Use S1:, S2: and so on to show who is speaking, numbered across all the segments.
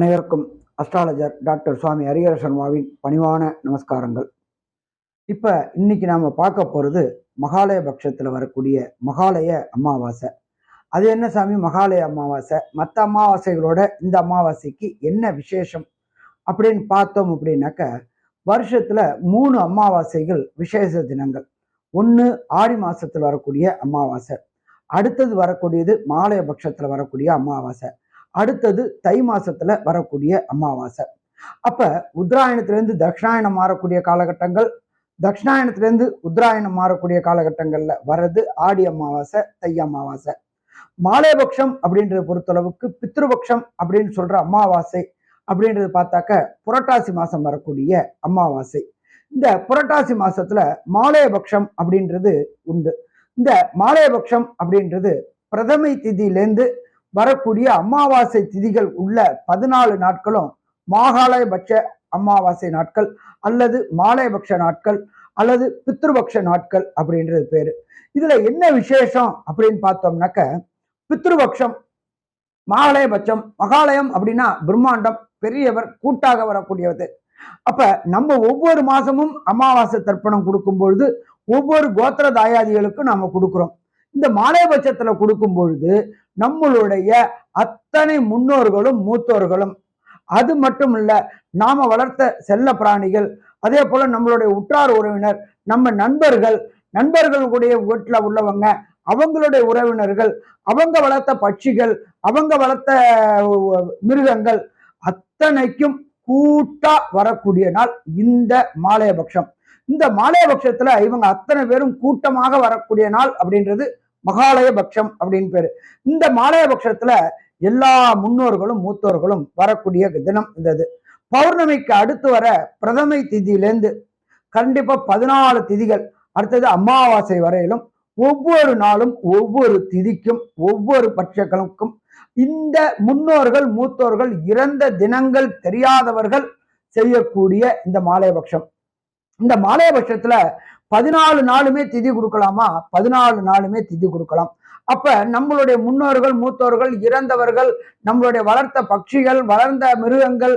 S1: அனைவருக்கும் astrologer doctor Swami Harihara சர்மாவின் பணிவான நமஸ்காரங்கள். இப்போ இன்னைக்கு நாம் பார்க்க போகிறது மகாலய பட்சத்தில் வரக்கூடிய மகாலய அமாவாசை. அது என்ன சாமி? மகாலய அமாவாசை. மற்ற அமாவாசைகளோட இந்த அமாவாசைக்கு என்ன விசேஷம் அப்படின்னு பார்த்தோம் அப்படின்னாக்க வருஷத்தில் மூணு அமாவாசைகள் விசேஷ தினங்கள். ஒன்று ஆடி மாதத்தில் வரக்கூடிய அமாவாசை. அடுத்தது வரக்கூடியது மாலய பட்சத்தில் வரக்கூடிய அமாவாசை. அடுத்தது தை மாசத்துல வரக்கூடிய அமாவாசை. அப்ப உத்தராயணத்திலேருந்து தட்சிணாயணம் மாறக்கூடிய காலகட்டங்கள் தட்சிணாயணத்திலேருந்து உத்தராயணம் மாறக்கூடிய காலகட்டங்கள்ல வர்றது ஆடி அமாவாசை தை அமாவாசை. மாலைபக்ஷம் அப்படின்றத பொறுத்தளவுக்கு பித்ருபக்ஷம் அப்படின்னு சொல்ற அமாவாசை அப்படின்றது பார்த்தாக்க புரட்டாசி மாசம் வரக்கூடிய அமாவாசை. இந்த புரட்டாசி மாசத்துல மாலையபக்ஷம் அப்படின்றது உண்டு. இந்த மாலையபக்ஷம் அப்படின்றது பிரதமை திதியிலேருந்து வரக்கூடிய அமாவாசை திதிகள் உள்ள பதினாலு நாட்களும் மாகாலயபட்ச அமாவாசை நாட்கள் அல்லது மாலையபக்ஷ நாட்கள் அல்லது பித்ருபக்ஷ நாட்கள் அப்படின்றது பேரு. இதுல என்ன விசேஷம் அப்படின்னு பார்த்தோம்னாக்க பித்ருபக்ஷம் மாகாலயபட்சம் மகாலயம் அப்படின்னா பிரம்மாண்டம் பெரியவர் கூட்டாக வரக்கூடியது. அப்ப நம்ம ஒவ்வொரு மாசமும் அமாவாசை தர்ப்பணம் கொடுக்கும் பொழுது ஒவ்வொரு கோத்திர தாயாதிகளுக்கும் நாம கொடுக்குறோம். இந்த மாலைபட்சத்துல கொடுக்கும் பொழுது நம்மளுடைய அத்தனை முன்னோர்களும் மூத்தோர்களும் அது மட்டும் இல்ல நாம வளர்த்த செல்ல பிராணிகள் அதே போல நம்மளுடைய உற்றார் உறவினர் நம்ம நண்பர்கள் நண்பர்களுடைய வீட்டில் உள்ளவங்க அவங்களுடைய உறவினர்கள் அவங்க வளர்த்த பட்சிகள் அவங்க வளர்த்த மிருகங்கள் அத்தனைக்கும் கூட்டா வரக்கூடிய நாள் இந்த மாலையபட்சம் இந்த மாலையபக்ஷத்துல இவங்க அத்தனை பேரும் கூட்டமாக வரக்கூடிய நாள் அப்படின்றது மகாலய பட்சம் அப்படின்னு பேரு. இந்த மாலய பட்சத்துல எல்லா முன்னோர்களும் மூத்தோர்களும் வரக்கூடிய தினம் இந்த இது பௌர்ணமிக்கு அடுத்து வர பிரதமை திதியிலேருந்து கண்டிப்பா பதினாலு திதிகள் அடுத்தது அமாவாசை வரையிலும் ஒவ்வொரு நாளும் ஒவ்வொரு திதிக்கும் ஒவ்வொரு பட்சங்களுக்கும் இந்த முன்னோர்கள் மூத்தோர்கள் இறந்த தினங்கள் தெரியாதவர்கள் செய்யக்கூடிய இந்த மாலையபக்ஷம். இந்த மாலையபட்சத்துல பதினாலு நாளுமே திதி கொடுக்கலாமா? பதினாலு நாளுமே திதி கொடுக்கலாம். அப்ப நம்மளுடைய முன்னோர்கள் மூத்தோர்கள் இறந்தவர்கள் நம்மளுடைய வளர்த்த பட்சிகள் வளர்ந்த மிருகங்கள்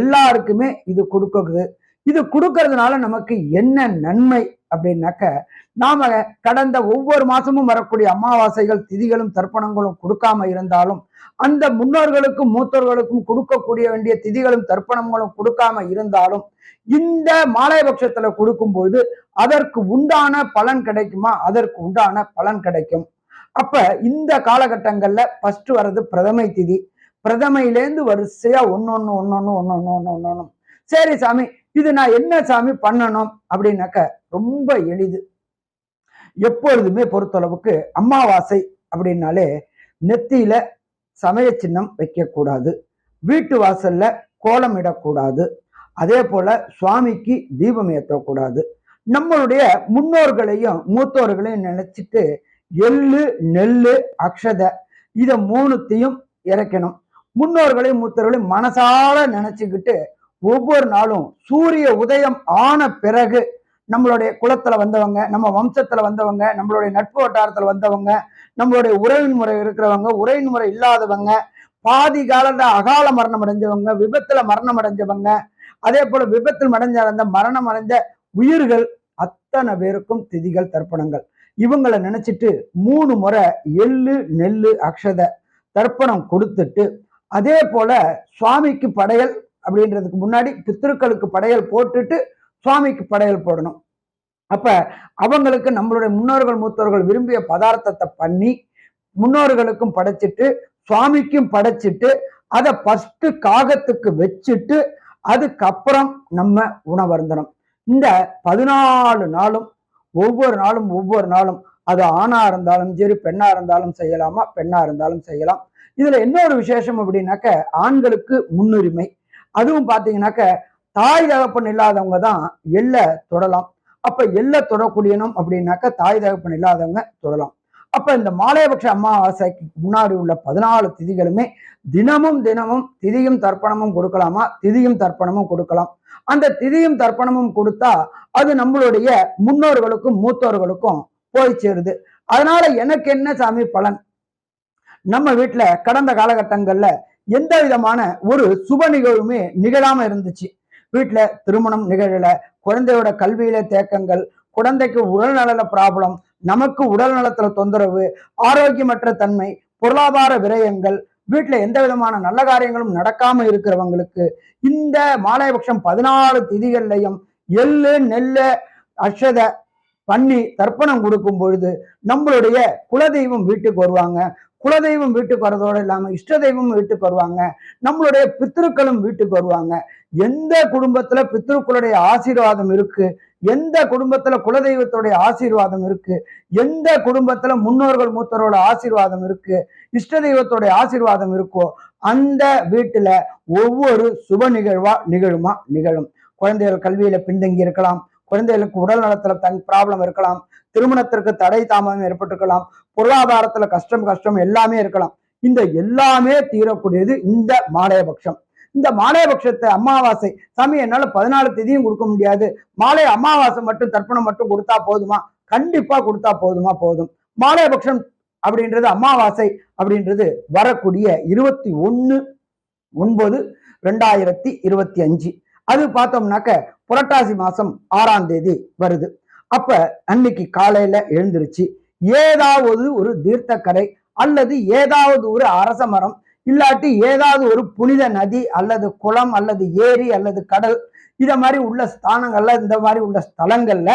S1: எல்லாருக்குமே இது கொடுக்குது இது கொடுக்கறதுனால நமக்கு என்ன நன்மை? அப்படின்னாக்க நாம கடந்த ஒவ்வொரு மாசமும் வரக்கூடிய அமாவாசைகள் திதிகளும் தர்ப்பணங்களும் கொடுக்காம இருந்தாலும் அந்த முன்னோர்களுக்கும் மூத்தோர்களுக்கும் கொடுக்கக்கூடிய வேண்டிய திதிகளும் தர்ப்பணங்களும் கொடுக்காம இருந்தாலும் இந்த மாலைபட்சத்துல கொடுக்கும்போது அதற்கு உண்டான பலன் கிடைக்குமா? அதற்கு உண்டான பலன் கிடைக்கும். அப்ப இந்த காலகட்டங்கள்ல ஃபர்ஸ்ட் வர்றது பிரதமை திதி. பிரதமையிலேருந்து வரிசையா ஒன்னொன்னு ஒன்னொன்னு ஒன்னொன்னு ஒன்னொன்னு ஒன்னு சரி சாமி இது நான் என்ன சாமி பண்ணணும் அப்படின்னாக்க ரொம்ப எளிது. எப்பொழுதுமே பொறுத்தளவுக்கு அமாவாசை அப்படின்னாலே நெத்தியில சமய சின்னம் வைக்கக்கூடாது. வீட்டு வாசல்ல கோலம் இடக்கூடாது. அதே போல சுவாமிக்கு தீபம் ஏற்றக்கூடாது நம்மளுடைய முன்னோர்களையும் மூத்தோர்களையும் நினைச்சிட்டு எள்ளு நெல்லு அக்ஷதை இதை மூணுத்தையும் இறக்கணும். முன்னோர்களையும் மூத்தோர்களையும் மனசார நினைச்சுக்கிட்டு ஒவ்வொரு நாளும் சூரிய உதயம் ஆன பிறகு நம்மளுடைய குலத்துல வந்தவங்க நம்ம வம்சத்துல வந்தவங்க நம்மளுடைய நட்பு வட்டாரத்துல வந்தவங்க நம்மளுடைய உறவின் முறை இருக்கிறவங்க உறவின் முறை இல்லாதவங்க பாதி காலத்துல அகால மரணம் அடைஞ்சவங்க விபத்துல மரணம் அடைஞ்சவங்க அதே போல விபத்தில் மறைஞ்ச மரணம் அடைஞ்ச உயிர்கள் அத்தனை பேருக்கும் திதிகள் தர்ப்பணங்கள். இவங்களை நினைச்சிட்டு மூணு முறை எள்ளு நெல்லு அக்ஷத தர்ப்பணம் கொடுத்துட்டு அதே போல சுவாமிக்கு படையல் அப்படின்றதுக்கு முன்னாடி பித்திருக்களுக்கு படையல் போட்டுட்டு சுவாமிக்கு படையல் போடணும். அப்ப அவங்களுக்கு நம்மளுடைய முன்னோர்கள் மூத்தோர்கள் விரும்பிய பதார்த்தத்தை பண்ணி முன்னோர்களுக்கும் படைச்சிட்டு சுவாமிக்கும் படைச்சிட்டு அதை ஃபஸ்ட்டு காகத்துக்கு வச்சுட்டு அதுக்கப்புறம் நம்ம உணவருந்தணும். இந்த பதினாலு நாளும் ஒவ்வொரு நாளும் ஒவ்வொரு நாளும் அது ஆணா இருந்தாலும் சரி பெண்ணா இருந்தாலும் செய்யலாமா பெண்ணா இருந்தாலும் செய்யலாம். இதுல இன்னொரு விசேஷம் அப்படின்னாக்க ஆண்களுக்கு முன்னுரிமை. அதுவும் பார்த்தீங்கன்னாக்க தாய் தகப்பன் இல்லாதவங்க தான் எல்லை தொடலாம். அப்ப எல்லை தொடக்கூடியனும் அப்படின்னாக்க தாய் தகப்பன் இல்லாதவங்க தொடலாம். அப்ப இந்த மாலையபக்ஷ அமாவாசைக்கு முன்னாடி உள்ள பதினாலு திதிகளுமே தினமும் தினமும் திதியும் தர்ப்பணமும் கொடுக்கலாமா? திதியும் தர்ப்பணமும் கொடுக்கலாம். அந்த திதியும் தர்ப்பணமும் கொடுத்தா அது நம்மளுடைய முன்னோர்களுக்கும் மூத்தோர்களுக்கும் போய் சேருது. அதனால எனக்கு என்ன சாமி பலன்? நம்ம வீட்டுல கடந்த காலகட்டங்கள்ல எந்த விதமான ஒரு சுப நிகழ்வுமே நிகழாம இருந்துச்சு. வீட்டுல திருமணம் நிகழல குழந்தையோட கல்வியில தேக்கங்கள் குழந்தைக்கு உடல் நல ப்ராப்ளம் நமக்கு உடல் நலத்துல தொந்தரவு ஆரோக்கியமற்ற தன்மை பொருளாதார விரயங்கள் வீட்டுல எந்த விதமான நல்ல காரியங்களும் நடக்காம இருக்கிறவங்களுக்கு இந்த மாலைபட்சம் பதினாலு திதிகள்லையும் எள்ளு நெல்லு அஷத பண்ணி தர்ப்பணம் கொடுக்கும் பொழுது நம்மளுடைய குலதெய்வம் வீட்டுக்கு வருவாங்க. குலதெய்வம் வீட்டுக்கு வரதோடு இல்லாமல் இஷ்ட தெய்வம் வீட்டுக்கு வருவாங்க. நம்மளுடைய பித்திருக்களும் வீட்டுக்கு வருவாங்க. எந்த குடும்பத்தில் பித்திருக்களுடைய ஆசீர்வாதம் இருக்கு? எந்த குடும்பத்துல குலதெய்வத்துடைய ஆசீர்வாதம் இருக்கு? எந்த குடும்பத்துல முன்னோர்கள் மூத்தரோட ஆசீர்வாதம் இருக்கு? இஷ்ட தெய்வத்தோடைய ஆசீர்வாதம் இருக்கோ அந்த வீட்டுல ஒவ்வொரு சுப நிகழ்வா நிகழுமா நிகழும். குழந்தைகள் கல்வியில பின்தங்கி இருக்கலாம். குழந்தைகளுக்கு உடல் நலத்துல தன் ப்ராப்ளம் இருக்கலாம். திருமணத்திற்கு தடை தாமதம் ஏற்பட்டிருக்கலாம். பொருளாதாரத்துல கஷ்டம் கஷ்டம் எல்லாமே இருக்கலாம். இந்த எல்லாமே தீரக்கூடியது இந்த மாலையபக்ஷம். இந்த மாலையபக்ஷத்தை அமாவாசை சாமி என்னால பதினாலு தேதியும் கொடுக்க முடியாது. மாலை அமாவாசை மட்டும் தர்ப்பணம் மட்டும் கொடுத்தா போதுமா? கண்டிப்பா கொடுத்தா போதுமா? போதும். மாலையபக்ஷம் அப்படின்றது அமாவாசை அப்படின்றது வரக்கூடிய இருபத்தி ஒன்று ஒன்பது ரெண்டாயிரத்தி இருபத்தி அஞ்சு. அது பார்த்தோம்னாக்க புரட்டாசி மாசம் ஆறாம் தேதி வருது. அப்ப அன்னைக்கு காலையில எழுந்திருச்சு ஏதாவது ஒரு தீர்த்தக்கரை அல்லது ஏதாவது ஒரு அரச மரம் இல்லாட்டி ஏதாவது ஒரு புனித நதி அல்லது குளம் அல்லது ஏரி அல்லது கடல் இத மாதிரி உள்ள ஸ்தானங்கள்ல இந்த மாதிரி உள்ள ஸ்தலங்கள்ல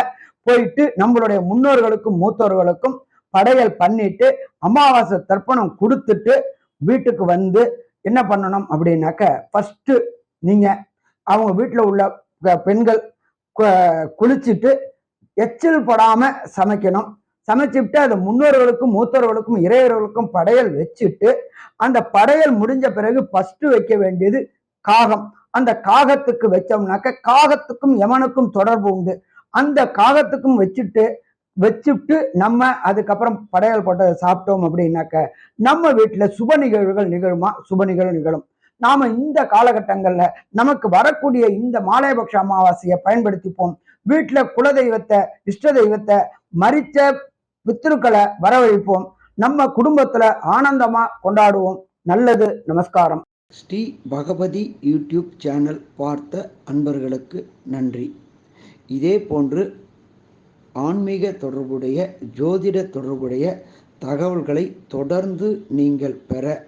S1: போயிட்டு நம்மளுடைய முன்னோர்களுக்கும் மூத்தோர்களுக்கும் படையல் பண்ணிட்டு அமாவாசை தர்ப்பணம் கொடுத்துட்டு வீட்டுக்கு வந்து என்ன பண்ணணும் அப்படின்னாக்க ஃபர்ஸ்ட் நீங்க அவங்க வீட்டில் உள்ள பெண்கள் குளிச்சுட்டு எச்சில் படாமல் சமைக்கணும். சமைச்சுட்டு அதை முன்னோர்களுக்கும் மூத்தோர்களுக்கும் இறையர்களுக்கும் படையல் வச்சுட்டு அந்த படையல் முடிஞ்ச பிறகு ஃபஸ்ட்டு வைக்க வேண்டியது காகம். அந்த காகத்துக்கு வச்சோம்னாக்க காகத்துக்கும் யமனுக்கும் தொடர்பு உண்டு. அந்த காகத்துக்கும் வச்சுட்டு வச்சுட்டு நம்ம அதுக்கப்புறம் படையல் போட்டதை சாப்பிட்டோம் அப்படின்னாக்க நம்ம வீட்டில் சுப நிகழ்வுகள் நிகழுமா? சுப நிகழ்வு நிகழும். நாம இந்த காலகட்டங்கள்ல நமக்கு வரக்கூடிய இந்த மாலைபக்ஷ அமாவாசையை பயன்படுத்திப்போம். வீட்டுல குலதெய்வத்தை இஷ்ட தெய்வத்தை மறித்த பித்திருக்களை வரவழைப்போம். நம்ம குடும்பத்துல ஆனந்தமா கொண்டாடுவோம். நல்லது. நமஸ்காரம்.
S2: ஸ்ரீ பகவதி யூடியூப் சேனல் பார்த்த அன்பர்களுக்கு நன்றி. இதே போன்று ஆன்மீக தொடர்புடைய ஜோதிட தொடர்புடைய தகவல்களை தொடர்ந்து நீங்கள் பெற